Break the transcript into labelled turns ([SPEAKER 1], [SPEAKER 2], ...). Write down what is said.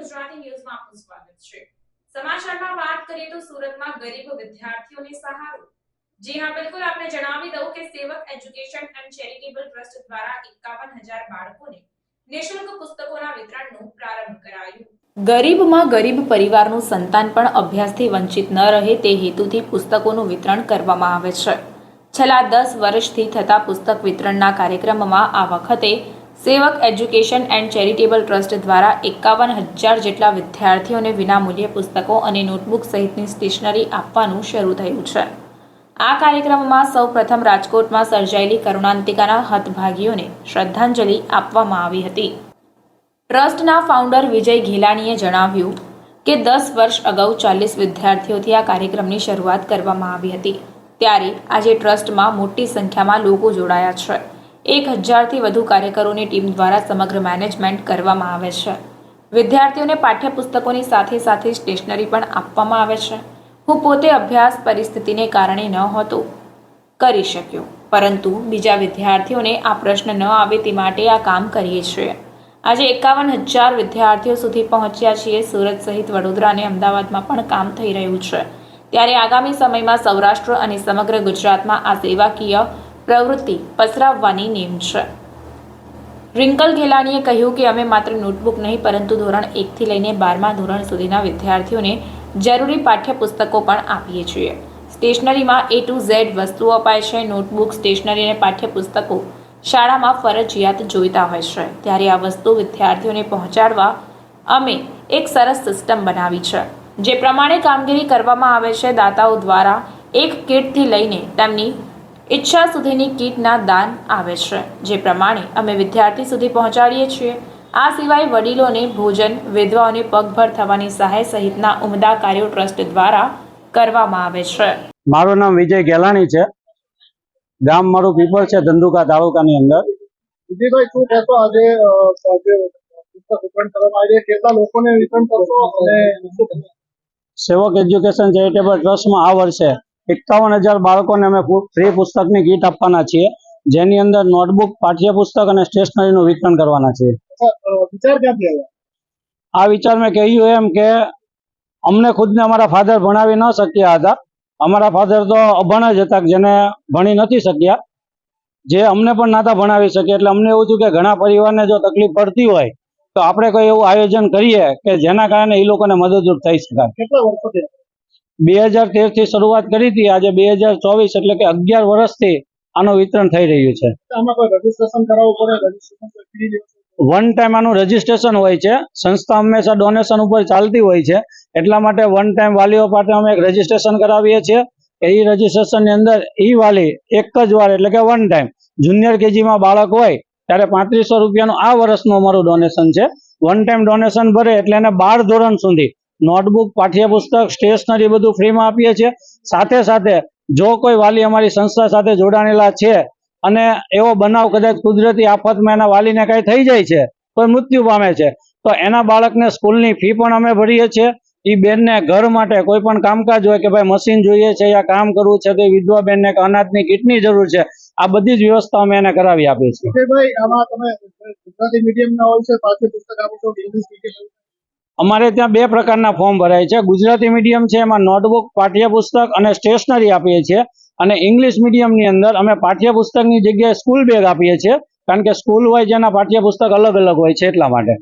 [SPEAKER 1] ગુજરાતી ન્યૂઝમાં આપનું સ્વાગત છે. સમાચારમાં વાત કરીએ તો સુરતમાં ગરીબ વિદ્યાર્થીઓને સહારો. જી હા, બિલકુલ આપણે જણાવી દઉં કે સેવક એજ્યુકેશન એન્ડ ચેરિટેબલ ટ્રસ્ટ દ્વારા એકાવન હજાર બાળકોને નિઃશુલ્ક પુસ્તકોના વિતરણનો પ્રારંભ કરાયું. ગરીબમાં ગરીબ પરિવારનું સંતાન પણ અભ્યાસથી વંચિત ન રહે તે હેતુથી પુસ્તકોનું વિતરણ કરવામાં આવે છે. છેલ્લા દસ વર્ષથી થતા પુસ્તક વિતરણના કાર્યક્રમમાં આ વખતે સેવક એજ્યુકેશન એન્ડ ચેરિટેબલ ટ્રસ્ટ દ્વારા એકાવન હજાર જેટલા વિદ્યાર્થીઓને વિનામૂલ્યે પુસ્તકો અને નોટબુક સહિતની સ્ટેશનરી આપવાનું શરૂ થયું છે. આ કાર્યક્રમમાં સૌ પ્રથમ રાજકોટમાં સર્જાયેલી કરુણાંતિકાના હતભાગીઓને શ્રદ્ધાંજલિ આપવામાં આવી હતી. ટ્રસ્ટના ફાઉન્ડર વિજય ઘેલાણીએ જણાવ્યું કે દસ વર્ષ અગાઉ ચાલીસ વિદ્યાર્થીઓથી આ કાર્યક્રમની શરૂઆત કરવામાં આવી હતી. ત્યારે આજે ટ્રસ્ટમાં મોટી સંખ્યામાં લોકો જોડાયા છે. એક હજારથી વધુ કાર્યકરોની ટીમ દ્વારા સમગ્ર મેનેજમેન્ટ કરવામાં આવે છે. વિદ્યાર્થીઓને પાઠ્યપુસ્તકોની સાથે સાથે સ્ટેશનરી પણ આપવામાં આવે છે. હું પોતે અભ્યાસ પરિસ્થિતિને કારણે ન હતો, કરી શક્યો, પરંતુ બીજા વિદ્યાર્થીઓને આ પ્રશ્ન ન આવે તે માટે આ કામ કરીએ છીએ. આજે એકાવન હજાર વિદ્યાર્થીઓ સુધી પહોંચ્યા છીએ. સુરત સહિત વડોદરા અને અમદાવાદમાં પણ કામ થઈ રહ્યું છે. ત્યારે આગામી સમયમાં સૌરાષ્ટ્ર અને સમગ્ર ગુજરાતમાં આ સેવાકીય પ્રવૃત્તિ પસરાવવાની નેમ છે. રિંકલ ઘેલાણીએ કહ્યું કે અમે માત્ર નોટબુક નહીં, પરંતુ ધોરણ એકથી લઈને બારમા ધોરણ સુધીના વિદ્યાર્થીઓને જરૂરી પાઠ્યપુસ્તકો પણ આપીએ છીએ. સ્ટેશનરીમાં એ ટુ ઝેડ વસ્તુઓ અપાય છે. નોટબુક, સ્ટેશનરી અને પાઠ્યપુસ્તકો શાળામાં ફરજિયાત જોઈતા હોય છે. ત્યારે આ વસ્તુ વિદ્યાર્થીઓને પહોંચાડવા અમે એક સરસ સિસ્ટમ બનાવી છે. જે પ્રમાણે કામગીરી કરવામાં આવે છે, દાતાઓ દ્વારા એક કીટથી લઈને તેમની ઈચ્છા સુધીની કીટના દાન આવે છે જે પ્રમાણે અમે વિદ્યાર્થી સુધી પહોંચાડીએ છીએ. આ સિવાય વડીલોને ભોજન વિધવાઓને પગભર થવાની સહાય સહિતના ઉમદા કાર્યો ટ્રસ્ટ દ્વારા કરવામાં આવે છે.
[SPEAKER 2] મારું નામ વિજય ગેલાણી છે. ગામ મારું પીપળ છે ધંધુકા તાલુકાની અંદર.
[SPEAKER 3] વિજયભાઈ શું કહેશો આજે?
[SPEAKER 2] સેવક એજ્યુકેશન ચેરિટેબલ ટ્રસ્ટમાં આ વર્ષે એકાવન હજાર બાળકોને અમે ફ્રી પુસ્તકની કીટ આપવાના છીએ જેની અંદર નોટબુક પાઠ્યપુસ્તક અને સ્ટેશનરીનું વિતરણ કરવાના છે આ વિચાર મેં કહ્યું એમ કે અમને ખુદને અમારા ફાધર ભણાવી ન શક્યા હતા. અમારા ફાધર તો અભણ જ હતા જેને ભણી નથી શક્યા. જે અમને પણ નાતા ભણાવી શકે એટલે અમને એવું થયું કે ઘણા પરિવારને જો તકલીફ પડતી હોય તો આપણે કોઈ એવું આયોજન કરીએ કે જેના કારણે એ લોકોને મદદરૂપ થઈ શકાય.
[SPEAKER 3] કેટલા વર્ષોથી?
[SPEAKER 2] બે હજાર તેરથી શરૂઆત કરી હતી. આજે બે હજાર ચોવીસ એટલે કે અગિયાર વર્ષથી આનું વિતરણ થઈ રહ્યું છે. વન ટાઈમ આનું રજીસ્ટ્રેશન હોય છે. સંસ્થા હંમેશા ડોનેશન ઉપર ચાલતી હોય છે. એટલા માટે વન ટાઈમ વાલીઓ પાસે અમે એક રજીસ્ટ્રેશન કરાવીએ છીએ. એ રજીસ્ટ્રેશનની અંદર ઈ વાલી એક જ વાર એટલે કે વન ટાઈમ જુનિયર કેજીમાં બાળક હોય ત્યારે પાંત્રીસો રૂપિયાનું આ વર્ષનું અમારું ડોનેશન છે. વન ટાઈમ ડોનેશન ભરે એટલે એને બાર ધોરણ સુધી નોટબુક, પાઠ્યપુસ્તક, સ્ટેશનરી બધું ફ્રીમાં આપીએ છીએ. સાથે સાથે જો કોઈ વાલી અમારી સંસ્થા સાથે જોડાણેલા છે અને એવો બનાવ કદાચ કુદરતી આફતમાં એના વાલીને કાંઈ થઈ જાય છે, કોઈ મૃત્યુ પામે છે, તો એના બાળકને સ્કૂલની ફી પણ અમે ભરીએ છીએ. એ બેનને ઘર માટે કોઈ પણ કામકાજ હોય કે ભાઈ મશીન જોઈએ છે યા કામ કરવું છે તો વિધવા બેનને કે અનાજની કીટની જરૂર છે, આ બધી જ વ્યવસ્થા અમે એને કરાવી આપીએ છીએ.
[SPEAKER 3] ભાઈ આમાં તમે ગુજરાતી મીડિયમના હોય છે પુસ્તક આપો છો ઇંગ્લિશ મીડિયમ
[SPEAKER 2] અમારે ત્યાં બે પ્રકારના ફોર્મ ભરાય છે. ગુજરાતી મીડિયમ છે, એમાં નોટબુક પાઠ્યપુસ્તક અને સ્ટેશનરી આપીએ છીએ. અને ઇંગ્લિશ મીડિયમની અંદર અમે પાઠ્યપુસ્તકની જગ્યાએ સ્કૂલ બેગ આપીએ છીએ. કારણ કે સ્કૂલ હોય જેના પાઠ્યપુસ્તક અલગ અલગ હોય છે એટલા માટે.